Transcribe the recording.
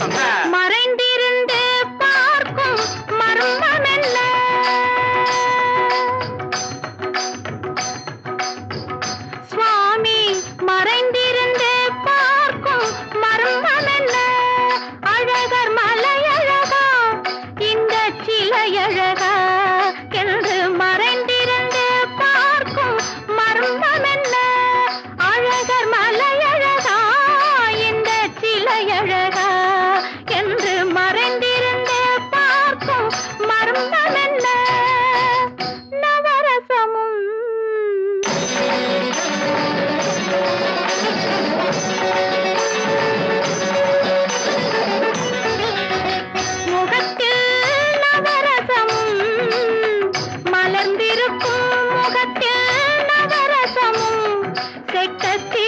Mama நந்தனல்ல நவரசமும். முகத்தில் நவரசமும். மலர்ந்திருக்கும் முகத்தில் நவரசமும். செக்கத்தி